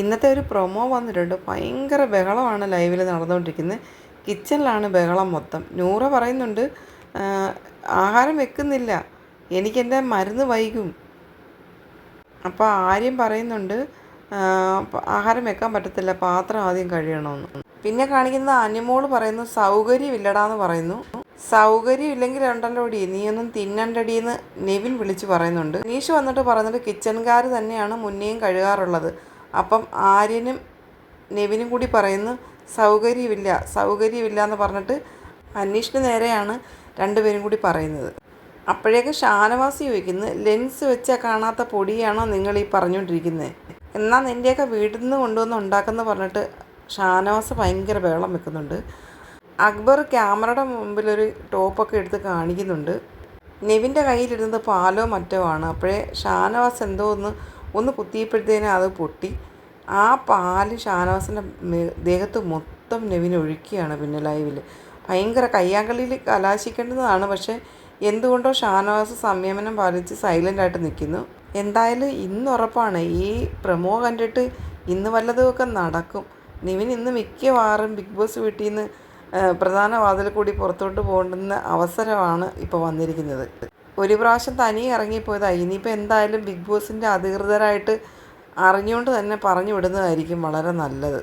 ഇന്നത്തെ ഒരു പ്രൊമോ വന്നിട്ടുണ്ട്. ഭയങ്കര ബഹളമാണ് ലൈവിൽ നടന്നുകൊണ്ടിരിക്കുന്നത് കിച്ചണിലാണ് ബഹളം മൊത്തം. നൂറ പറയുന്നുണ്ട് ആഹാരം വെക്കുന്നില്ല. എനിക്കെന്റെ മരുന്ന് വൈകും. അപ്പോൾ ആര്യം പറയുന്നുണ്ട് ആഹാരം വെക്കാൻ പറ്റത്തില്ല. പാത്രം ആദ്യം കഴിയണമെന്ന് പിന്നെ കാണിക്കുന്ന അനുമോൾ പറയുന്നു സൗകര്യമില്ലടാന്ന് പറയുന്നു. സൗകര്യം ഇല്ലെങ്കിൽ ഉണ്ടല്ലോടി നീയൊന്നും തിന്നണ്ടടിയെന്ന് നെവിൻ വിളിച്ച് പറയുന്നുണ്ട്. നീഷ് വന്നിട്ട് പറയുന്നുണ്ട് കിച്ചൺകാർ തന്നെയാണ് മുന്നേയും കഴുകാറുള്ളത്. അപ്പം ആര്യനും നെവിനും കൂടി പറയുന്നു സൗകര്യമില്ല സൗകര്യമില്ല എന്ന് പറഞ്ഞിട്ട് അന്വേഷണ നേരെയാണ് രണ്ടുപേരും കൂടി പറയുന്നത്. അപ്പോഴേക്ക് ഷാനവാസി ചോദിക്കുന്നു ലെൻസ് വെച്ചാൽ കാണാത്ത പൊടിയാണോ നിങ്ങൾ ഈ പറഞ്ഞുകൊണ്ടിരിക്കുന്നത് എന്നാൽ നിന്റെയൊക്കെ വീട്ടിൽ നിന്ന് കൊണ്ടുവന്ന് ഉണ്ടാക്കുന്ന പറഞ്ഞിട്ട് ഷാനവാസ് ഭയങ്കര ബഹളം വെക്കുന്നുണ്ട്. അക്ബർ ക്യാമറയുടെ മുമ്പിലൊരു ടോപ്പൊക്കെ എടുത്ത് കാണിക്കുന്നുണ്ട്. നെവിന്റെ കയ്യിലിരുന്നത് പാലോ മറ്റോ ആണ്. അപ്പോഴേ ഷാനവാസ് എന്തോ ഒന്ന് ഒന്ന് കുത്തിയപ്പോഴത്തേനും അത് പൊട്ടി. ആ പാൽ ഷാനവാസിന്റെ ദേഹത്ത് മൊത്തം നെവിൻ ഒഴുക്കിയാണ് പിന്നെ ലൈവിൽ ഭയങ്കര കയ്യാങ്കളിയിൽ കലാശിക്കേണ്ടതാണ് പക്ഷേ എന്തുകൊണ്ടോ ഷാനവാസ് സംയമനം പാലിച്ച് സൈലന്റായിട്ട് നിൽക്കുന്നു. എന്തായാലും ഇന്ന് ഉറപ്പാണ് ഈ പ്രമോ കണ്ടിട്ട് ഇന്ന് വല്ലതുമൊക്കെ നടക്കും. നിവിൻ ഇന്ന് മിക്കവാറും ബിഗ് ബോസ് വീട്ടിൽ നിന്ന് പ്രധാന വാതിൽ കൂടി പുറത്തോട്ട് പോകേണ്ടുന്ന അവസരമാണ് ഇപ്പോൾ വന്നിരിക്കുന്നത്. ഒരു പ്രാവശ്യം തനിയെ ഇറങ്ങിപ്പോയതാണ് ഇനിയിപ്പോൾ എന്തായാലും ബിഗ് ബോസിന്റെ അധികൃതരായിട്ട് അറിഞ്ഞുകൊണ്ട് തന്നെ പറഞ്ഞു വിടുന്നതായിരിക്കും വളരെ നല്ലത്.